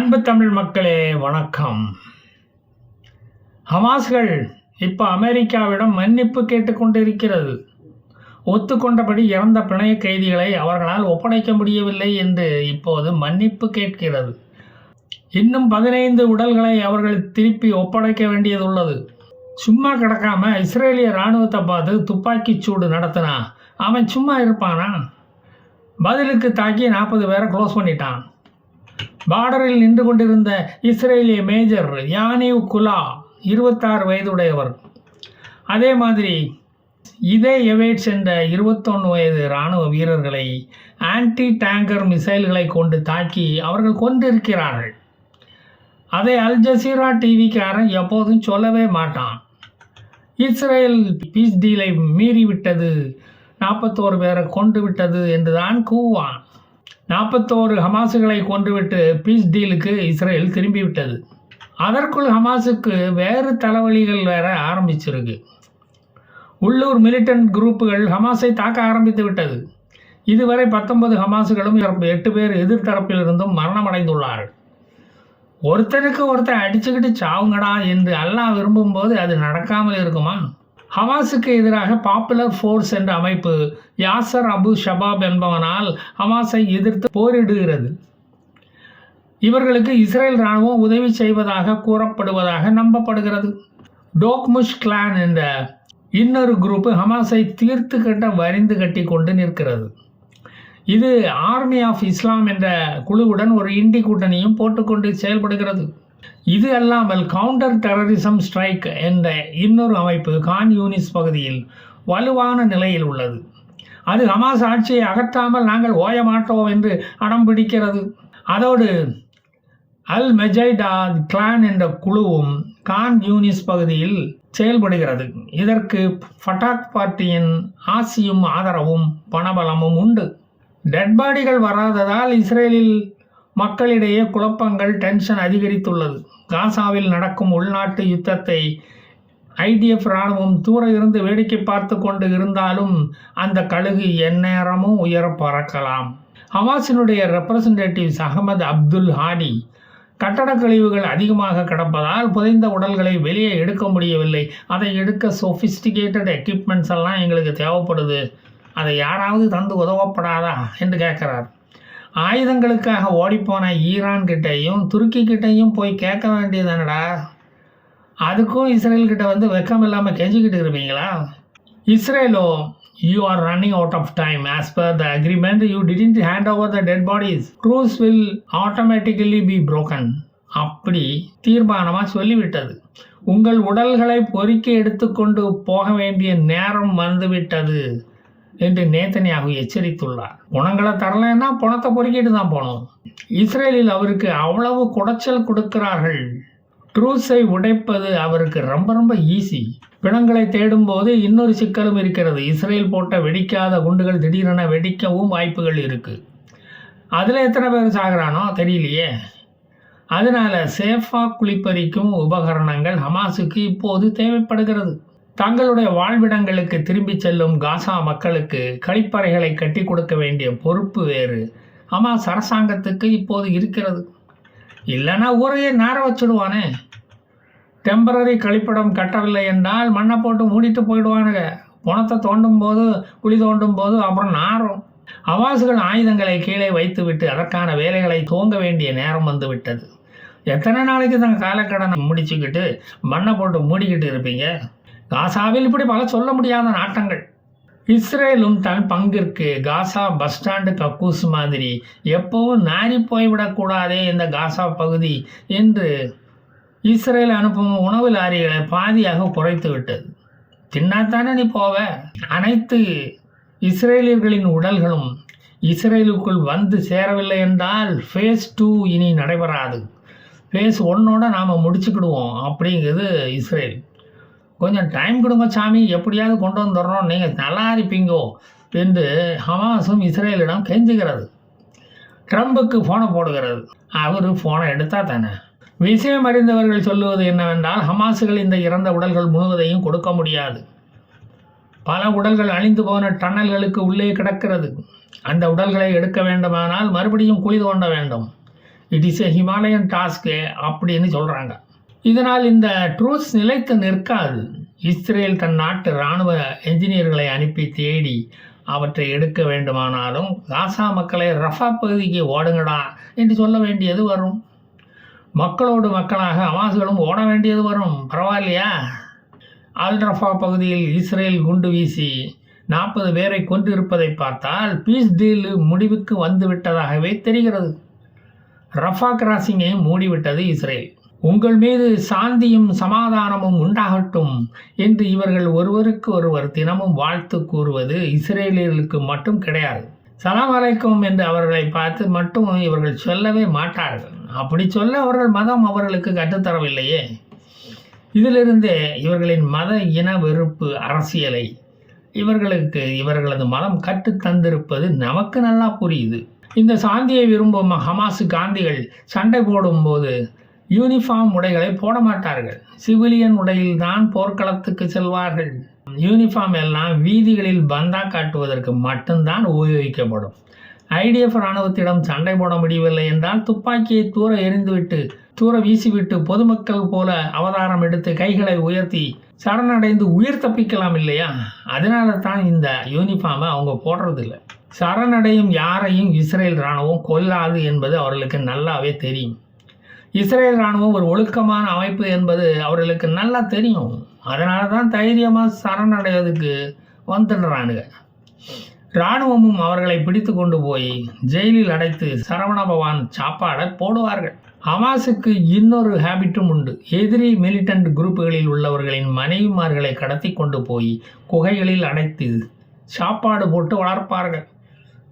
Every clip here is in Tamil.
அன்பு தமிழ் மக்களே வணக்கம். ஹமாஸ்கள் இப்போ அமெரிக்காவிடம் மன்னிப்பு கேட்டுக்கொண்டிருக்கிறது. ஒத்துக்கொண்டபடி இறந்த பிணைய கைதிகளை அவர்களால் ஒப்படைக்க முடியவில்லை என்று இப்போது மன்னிப்பு கேட்கிறது. இன்னும் பதினைந்து உடல்களை அவர்கள் திருப்பி ஒப்படைக்க வேண்டியதுள்ளது. சும்மா கிடக்காம இஸ்ரேலிய இராணுவத்தை பார்த்து துப்பாக்கிச் சூடு நடத்தினா அவன் சும்மா இருப்பானா? பதிலுக்கு தாக்கி நாற்பது பேரை க்ளோஸ் பண்ணிட்டான். பார்டரில் நின்று கொண்டிருந்த இஸ்ரேலிய மேஜர் யானிவ் குலா இருபத்தாறு வயதுடையவர். அதே மாதிரி இதே எவேட்ஸ் என்ற இருபத்தொன்று வயது இராணுவ வீரர்களை ஆன்டி டேங்கர் மிசைல்களை கொண்டு தாக்கி அவர்கள் கொண்டிருக்கிறார்கள் அதை அல் ஜசீரா டிவிக்காரன் எப்போதும் சொல்லவே மாட்டான். இஸ்ரேல் பீஸ் டீலை மீறிவிட்டது நாற்பத்தோரு பேரை கொண்டு விட்டது என்று தான் கூவான். நாற்பத்தோரு ஹமாசுகளை கொன்றுவிட்டு பீஸ் டீலுக்கு இஸ்ரேல் திரும்பிவிட்டது. அதற்குள் ஹமாஸுக்கு வேறு தலைவலிகள் வேற ஆரம்பிச்சிருக்கு. உள்ளூர் மிலிட்டன்ட் குரூப்புகள் ஹமாஸை தாக்க ஆரம்பித்து விட்டது. இதுவரை பத்தொன்பது ஹமாசுகளும் எட்டு பேர் எதிர்த்தரப்பிலிருந்தும் மரணமடைந்துள்ளார்கள். ஒருத்தருக்கு ஒருத்தர் அடிச்சுக்கிட்டு சாவுங்கடா என்று அல்லாஹ் விரும்பும்போது அது நடக்காமல் இருக்குமா? ஹமாஸுக்கு எதிராக பாப்புலர் ஃபோர்ஸ் என்ற அமைப்பு யாசர் அபு ஷபாப் என்பவனால் ஹமாஸை எதிர்த்து போரிடுகிறது. இவர்களுக்கு இஸ்ரேல் இராணுவம் உதவி செய்வதாக கூறப்படுவதாக நம்பப்படுகிறது. டோக்முஷ் கிளான் என்ற இன்னொரு குரூப்பு ஹமாஸை தீர்த்து கட்ட வரிந்து கட்டி கொண்டு நிற்கிறது. இது ஆர்மி ஆஃப் இஸ்லாம் என்ற குழுவுடன் ஒரு இண்டி கூட்டணியும் போட்டுக்கொண்டு செயல்படுகிறது. இது அல்லாமல் கவுண்டர் டெரரிசம் ஸ்ட்ரைக் என்ற இன்னொரு அமைப்பு கான் யூனிஸ் பகுதியில் வலுவான நிலையில் உள்ளது. அது ஹமாஸ் ஆட்சியை அகற்றாமல் நாங்கள் ஓய மாட்டோம் என்று அடம் பிடிக்கிறது. அதோடு அல் மெஜைடா கிளான் என்ற குழுவும் கான் யூனிஸ் பகுதியில் செயல்படுகிறது. இதற்கு ஃபட்டாக் பார்ட்டியின் ஆசியும் ஆதரவும் பணபலமும் உண்டு. டெட் பாடிகள் வராததால் இஸ்ரேலில் மக்களிடையே குழப்பங்கள் டென்ஷன் அதிகரித்துள்ளது. காசாவில் நடக்கும் உள்நாட்டு யுத்தத்தை ஐடிஎஃப் இராணுவம் தூர இருந்து வேடிக்கை பார்த்து கொண்டு இருந்தாலும் அந்த கழுகு எந்நேரமும் உயர பறக்கலாம். ஹமாஸினுடைய ரெப்ரசன்டேட்டிவ்ஸ் அகமது அப்துல் ஹாடி கட்டடக் கழிவுகள் அதிகமாக கிடப்பதால் புதைந்த உடல்களை வெளியே எடுக்க முடியவில்லை. அதை எடுக்க சொஃபிஸ்டிகேட்டட் எக்யூப்மெண்ட்ஸ் எல்லாம் எங்களுக்கு தேவைப்படுது. அதை யாராவது தந்து உதவப்படாதா? என்று கேட்குறார். ஆயுதங்களுக்காக ஓடிப்போன ஈரான்கிட்டையும் துருக்கிக்கிட்டையும் போய் கேட்க வேண்டியதானடா? அதுக்கும் இஸ்ரேல்கிட்ட வந்து வெக்கம் இல்லாமல் கெஞ்சிக்கிட்டு இருப்பீங்களா? இஸ்ரேலோ you are running out of time as per the agreement you didn't hand over the dead bodies truce will automatically be broken அப்படி தீர்மானமாக சொல்லிவிட்டது. உங்கள் உடல்களை பொறுக்கி எடுத்துக்கொண்டு போக வேண்டிய நேரம் வந்துவிட்டது. என்று நேத்தனியாக எச்சரித்துள்ளார். குணங்களை தரலைன்னா பணத்தை பொறுக்கிட்டு தான் போகணும். இஸ்ரேலில் அவருக்கு அவ்வளவு குடைச்சல் கொடுக்கிறார்கள். ட்ரூஸை உடைப்பது அவருக்கு ரொம்ப ரொம்ப ஈஸி. பிணங்களை தேடும்போது இன்னொரு சிக்கலும் இருக்கிறது. இஸ்ரேல் போட்ட வெடிக்காத குண்டுகள் திடீரென வெடிக்கவும் வாய்ப்புகள் இருக்குது அதில் எத்தனை பேர் சாகுறானோ தெரியலையே. அதனால சேஃபாக குளிப்பறிக்கும் உபகரணங்கள் ஹமாஸுக்கு இப்போது தேவைப்படுகிறது. தங்களுடைய வாழ்விடங்களுக்கு திரும்பிச் செல்லும் காசா மக்களுக்கு கழிப்பறைகளை கட்டி கொடுக்க வேண்டிய பொறுப்பு வேறு. ஆமாம் அரசாங்கத்துக்கு இப்போது இருக்கிறது. இல்லைன்னா ஊரையே நேர வச்சுடுவானே. டெம்பரரி கழிப்பிடம் கட்டவில்லை என்றால் மண்ணை போட்டு மூடிட்டு போயிடுவானுங்க. பணத்தை தோண்டும் போது குழி தோண்டும் போது அப்புறம் நாரும். அவாசுகள் ஆயுதங்களை கீழே வைத்துவிட்டு அதற்கான வேலைகளை தூங்க வேண்டிய நேரம் வந்து விட்டது எத்தனை நாளைக்கு தான் காலக்கடனை முடிச்சுக்கிட்டு மண்ணை போட்டு மூடிக்கிட்டு இருப்பீங்க? காசாவில் இப்படி பல சொல்ல முடியாத நாட்டங்கள். இஸ்ரேலும் தன் பங்கிற்கு காசா பஸ் ஸ்டாண்டு கக்கூஸ் மாதிரி எப்பவும் நாரி போய்விடக்கூடாதே இந்த காசா பகுதி என்று இஸ்ரேல் அனுப்பும் உணவு லாரிகளை பாதியாக குறைத்து விட்டது. தின்னாத்தானே நீ போவ? அனைத்து இஸ்ரேலியர்களின் உடல்களும் இஸ்ரேலுக்குள் வந்து சேரவில்லை என்றால் ஃபேஸ் டூ இனி நடைபெறாது. ஃபேஸ் ஒன்னோட நாம் முடிச்சுக்கிடுவோம் அப்படிங்கிறது இஸ்ரேல். கொஞ்சம் டைம் கொடுங்க சாமி. எப்படியாவது கொண்டு வந்துடுறோம் நீங்கள் நல்லா இருப்பீங்கோ என்று ஹமாஸும் இஸ்ரேலிடம் கெஞ்சுகிறது. ட்ரம்புக்கு ஃபோனை போடுகிறது. அவர் ஃபோனை எடுத்தா தானே? விஷயம் அறிந்தவர்கள் சொல்லுவது என்னவென்றால் ஹமாஸுகள் இந்த இறந்த உடல்கள் முழுவதையும் கொடுக்க முடியாது. பல உடல்கள் அழிந்து போன டன்னல்களுக்கு உள்ளே கிடக்கிறது. அந்த உடல்களை எடுக்க வேண்டுமானால் மறுபடியும் குழி தோண்ட வேண்டும். It is a Himalayan task அப்படின்னு சொல்கிறாங்க இதனால் இந்த ட்ரூஸ் நிலைத்து நிற்காது. இஸ்ரேல் தன் நாட்டு இராணுவ என்ஜினியர்களை அனுப்பி தேடி அவற்றை எடுக்க வேண்டுமானாலும் காசா மக்களை ரஃபா பகுதிக்கு ஓடுங்கடா என்று சொல்ல வேண்டியது வரும். மக்களோடு மக்களாக அமாசுகளும் ஓட வேண்டியது வரும். பரவாயில்லையா? அல் ரஃபா பகுதியில் இஸ்ரேல் குண்டு வீசி நாற்பது பேரை கொன்றிருப்பதை பார்த்தால் பீஸ் டீல் முடிவுக்கு வந்துவிட்டதாகவே தெரிகிறது. ரஃபா கிராசிங்கை மூடிவிட்டது இஸ்ரேல். உங்கள் மீது சாந்தியும் சமாதானமும் உண்டாகட்டும் என்று இவர்கள் ஒருவருக்கு ஒருவர் தினமும் வாழ்த்து கூறுவது இஸ்ரேலியர்களுக்கு மட்டும் கிடையாது. சலாம் அலைக்கும் என்று அவர்களை பார்த்து மட்டும் இவர்கள் சொல்லவே மாட்டார்கள். அப்படி சொல்ல அவர்கள் மதம் அவர்களுக்கு கற்றுத்தரவில்லையே. இதிலிருந்தே இவர்களின் மத இன வெறுப்பு அரசியலை இவர்களுக்கு இவர்களது மதம் கற்றுத் தந்திருப்பது நமக்கு நல்லா புரியுது. இந்த சாந்தியை விரும்பும் ஹமாசு காந்திகள் சண்டை போடும்போது யூனிஃபார்ம் உடைகளை போட மாட்டார்கள். சிவிலியன் உடையில் தான் போர்க்களத்துக்கு செல்வார்கள். யூனிஃபார்ம் எல்லாம் வீதிகளில் பந்தா காட்டுவதற்கு மட்டும்தான் உபயோகிக்கப்படும். ஐடிஎஃப் இராணுவத்திடம் சண்டை போட முடியவில்லை என்றால் துப்பாக்கியை தூர எரிந்துவிட்டு தூர வீசிவிட்டு பொதுமக்கள் போல அவதாரம் எடுத்து கைகளை உயர்த்தி சரணடைந்து உயிர் தப்பிக்கலாம் இல்லையா? அதனால தான் இந்த யூனிஃபார்மை அவங்க போடுறதில்ல. சரணடையும் யாரையும் இஸ்ரேல் இராணுவம் கொல்லாது என்பது அவர்களுக்கு நல்லாவே தெரியும். இஸ்ரேல் இராணுவம் ஒரு ஒழுக்கமான அமைப்பு என்பது அவர்களுக்கு நல்லா தெரியும். அதனால தான் தைரியமாக சரணடைவதுக்கு வந்துடுறானுங்க. இராணுவமும் அவர்களை பிடித்து கொண்டு போய் ஜெயிலில் அடைத்து சரவண பவான் சாப்பாடை போடுவார்கள். ஹமாஸுக்கு இன்னொரு ஹேபிட்டும் உண்டு. எதிரி மிலிட்டன்ட் குரூப்புகளில் உள்ளவர்களின் மனைவிமார்களை கடத்தி கொண்டு போய் குகைகளில் அடைத்து சாப்பாடு போட்டு வளர்ப்பார்கள்.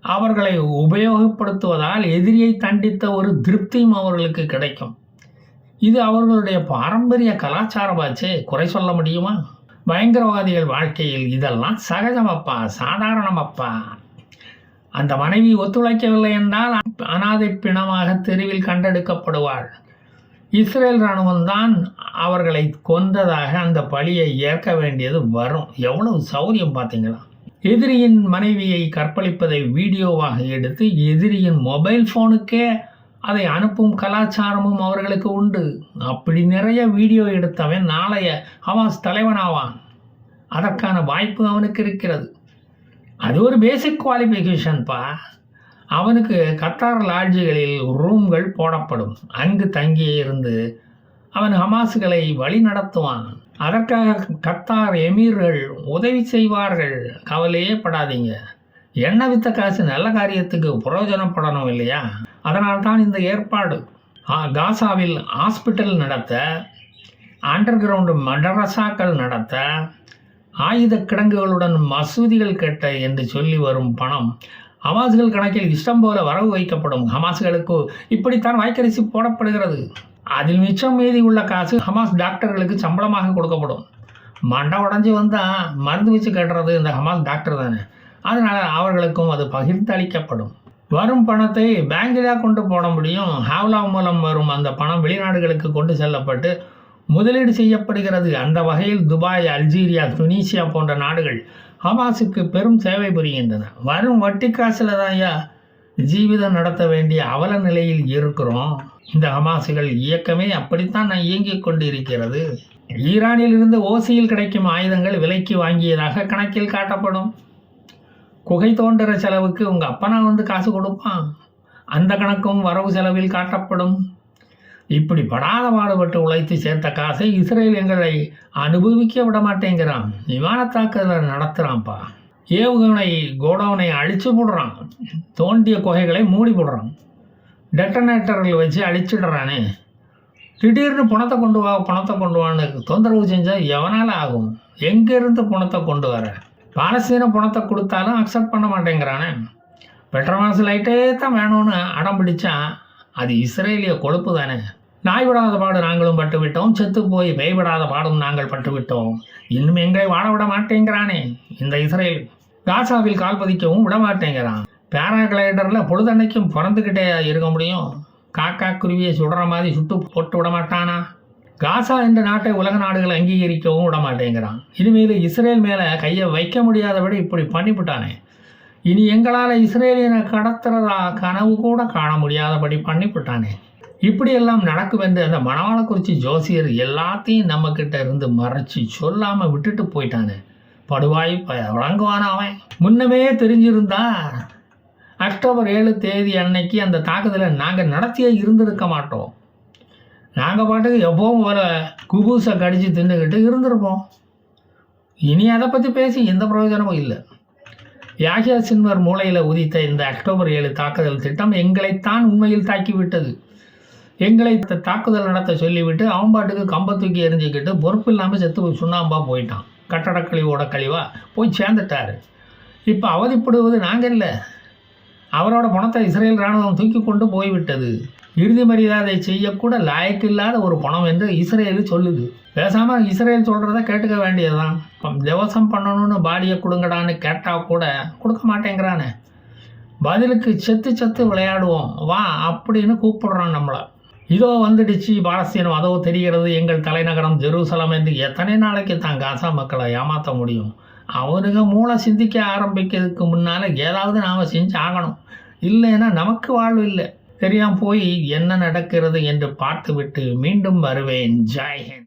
அவர்களை உபயோகப்படுத்துவதால் எதிரியை தண்டித்த ஒரு திருப்தியும் அவர்களுக்கு கிடைக்கும். இது அவர்களுடைய பாரம்பரிய கலாச்சாரமாச்சே குறை சொல்ல முடியுமா? பயங்கரவாதிகள் வாழ்க்கையில் இதெல்லாம் சகஜமப்பா சாதாரணமப்பா. அந்த மனைவி ஒத்துழைக்கவில்லை என்றால் அனாதை பிணமாக தெருவில் கண்டெடுக்கப்படுவாள். இஸ்ரேல் இராணுவம்தான் அவர்களை கொந்ததாக அந்த பழியை ஏற்க வேண்டியது வரும். எவ்வளவு சௌரியம் பார்த்தீங்களா? எதிரியின் மனைவியை கற்பழிப்பதை வீடியோவாக எடுத்து எதிரியின் மொபைல் ஃபோனுக்கே அதை அனுப்பும் கலாச்சாரமும் அவர்களுக்கு உண்டு. அப்படி நிறைய வீடியோ எடுத்தவன் நாளைய ஹமாஸ் தலைவனாவான். அதற்கான வாய்ப்பு அவனுக்கு இருக்கிறது. அது ஒரு பேசிக் குவாலிஃபிகேஷன்ப்பா அவனுக்கு கத்தார் லாட்ஜுகளில் ரூம்கள் போடப்படும். அங்கு தங்கியே இருந்து அவன் ஹமாஸுகளை வழி நடத்துவான் அதற்காக கத்தார் எமீர்கள் உதவி செய்வார்கள். கவலையே படாதீங்க. எண்ணெய் வித்த காசு நல்ல காரியத்துக்கு பிரயோஜனப்படணும் இல்லையா? அதனால்தான் இந்த ஏற்பாடு. ஆ, காசாவில் ஹாஸ்பிட்டல் நடத்த அண்டர் கிரவுண்டு மடரசாக்கள் நடத்த ஆயுத கிடங்குகளுடன் மசூதிகள் கட்ட என்று சொல்லி வரும் பணம் ஹமாஸ்கள் கணக்கில் இஷ்டம் போல வரவு வைக்கப்படும். ஹமாஸ்களுக்கு இப்படித்தான் வாய்க்கரிசி போடப்படுகிறது. அதில் மிச்சம் மீதி உள்ள காசு ஹமாஸ் டாக்டர்களுக்கு சம்பளமாக கொடுக்கப்படும். மண்டை உடஞ்சி வந்தால் மருந்து வச்சு கட்டுறது இந்த ஹமாஸ் டாக்டர் தானே. அதனால் அவர்களுக்கும் அது பகிர்ந்து அளிக்கப்படும் வரும் பணத்தை பேங்கிலாக கொண்டு போட முடியும். ஹாவ்லா மூலம் வரும் அந்த பணம் வெளிநாடுகளுக்கு கொண்டு செல்லப்பட்டு முதலீடு செய்யப்படுகிறது. அந்த வகையில் துபாய் அல்ஜீரியா துனீசியா போன்ற நாடுகள் ஹமாஸுக்கு பெரும் சேவை புரிகின்றன. வரும் வட்டி காசில் தான் ஐயா ஜீவிதம் நடத்த வேண்டிய அவல நிலையில் இருக்கிறோம். இந்த ஹமாசுகள் இயக்கமே அப்படித்தான் நான் இயங்கிக் கொண்டு இருக்கிறது ஈரானில் இருந்து ஓசியில் கிடைக்கும் ஆயுதங்கள் விலைக்கு வாங்கியதாக கணக்கில் காட்டப்படும். குகை தோண்டுற செலவுக்கு உங்கள் அப்பனா வந்து காசு கொடுப்பான். அந்த கணக்கும் வரவு செலவில் காட்டப்படும். இப்படி படாத பாடுபட்டு உழைத்து சேர்த்த காசை இஸ்ரேல் எங்களை அனுபவிக்க விட மாட்டேங்கிறான். விமான தாக்குதலை நடத்துகிறான்ப்பா ஏவுகணை கோடவுனை அழிச்சு போடுறான். தோண்டிய குகைகளை மூடி போடுறான். டெட்டனேட்டர்கள் வச்சு அழிச்சிடுறானே. திடீர்னு பணத்தை கொண்டு வா பணத்தை கொண்டு வான்னு தொந்தரவு செஞ்சால் எவனால் ஆகும்? எங்கேருந்து பணத்தை கொண்டு வர? பாலஸ்தீன பணத்தை கொடுத்தாலும் அக்செப்ட் பண்ண மாட்டேங்கிறானே. பெட்ரோமாஸ் லைட்டே தான் வேணும்னு அடம் பிடிச்சா அது இஸ்ரேலிய கொழுப்பு தானே. நாய் விடாத பாடு நாங்களும் பட்டு விட்டோம் செத்து போய் பேய்விடாத பாடும் நாங்கள் பட்டு விட்டோம் இன்னும் எங்களை வாழ விட மாட்டேங்கிறானே. இந்த இஸ்ரேல் காசாவில் கால் பதிக்கவும் விட மாட்டேங்கிறான். பேராகிளைடரில் பொழுதன்னைக்கும் பிறந்துக்கிட்டே இருக்க முடியும். காக்கா குருவியை சுடுற மாதிரி சுட்டு போட்டு விட மாட்டானா? காசா என்ற நாட்டை உலக நாடுகள் அங்கீகரிக்கவும் விட மாட்டேங்கிறான். இனிமேல் இஸ்ரேல் மேலே கையை வைக்க முடியாதபடி இப்படி பண்ணிவிட்டானே. இனி எங்களால் இஸ்ரேலியனை கடத்துறதா கனவு கூட காண முடியாதபடி பண்ணிவிட்டானே. இப்படியெல்லாம் நடக்கும் என்று அந்த மணவாளக்குறிச்சி ஜோசியர் எல்லாத்தையும் நம்மக்கிட்ட இருந்து மறைச்சி சொல்லாமல் விட்டுட்டு போயிட்டானே. படுவாய் ப- வழங்குவானா அவன்? முன்னமே தெரிஞ்சிருந்தா அக்டோபர் ஏழு தேதி அன்னைக்கு அந்த தாக்குதலை நாங்கள் நடத்தியே இருந்திருக்க மாட்டோம். நாங்கள் பாட்டுக்கு எப்பவும் வர குபூசை கடிச்சு தின்னுக்கிட்டு இருந்திருப்போம். இனி அதை பற்றி பேசி எந்த பிரயோஜனமும் இல்லை. யாகியா சின்வர் மூளையில் உதித்த இந்த அக்டோபர் ஏழு தாக்குதல் திட்டம் எங்களைத்தான் உண்மையில் தாக்கிவிட்டது. எங்களை தாக்குதல் நடத்த சொல்லிவிட்டு அவன் பாட்டுக்கு கம்பை தூக்கி எரிஞ்சுக்கிட்டு பொறுப்பு இல்லாமல் செத்து போய் சுண்ணாம்பாக போயிட்டான். கட்டட கழிவோட கழிவாக போய் சேர்ந்துட்டாரு. இப்போ அவதிப்படுவது நாங்கள் இல்லை அவரோட பணத்தை இஸ்ரேல் இராணுவம் தூக்கி கொண்டு போய்விட்டது. இறுதி மரியாதை செய்யக்கூட லாயக்கில்லாத ஒரு பணம் என்று இஸ்ரேல் சொல்லுது. பேசாமல் இஸ்ரேல் சொல்கிறத கேட்டுக்க வேண்டியதுதான். திவசம் பண்ணணும்னு பாடியை கொடுங்கடான்னு கேட்டால் கூட கொடுக்க மாட்டேங்கிறானே. பதிலுக்கு செத்து செத்து விளையாடுவோம். வா அப்படின்னு கூப்பிடுறான் நம்மளை. இதோ வந்துடுச்சு பாலஸ்தீனம். அதோ தெரிகிறது எங்கள் தலைநகரம் ஜெருசலம் என்று எத்தனை நாளைக்கு தான் காசா மக்களை ஏமாற்ற முடியும்? அவனுங்க மூளை சிந்திக்க ஆரம்பிக்கிறதுக்கு முன்னால் ஏதாவது நாம் செஞ்சு ஆகணும். இல்லைன்னா நமக்கு வாழ்வு இல்லை. தெரியாமல் போய் என்ன நடக்கிறது என்று பார்த்துவிட்டு மீண்டும் வருவேன். ஜெய்ஹிந்த்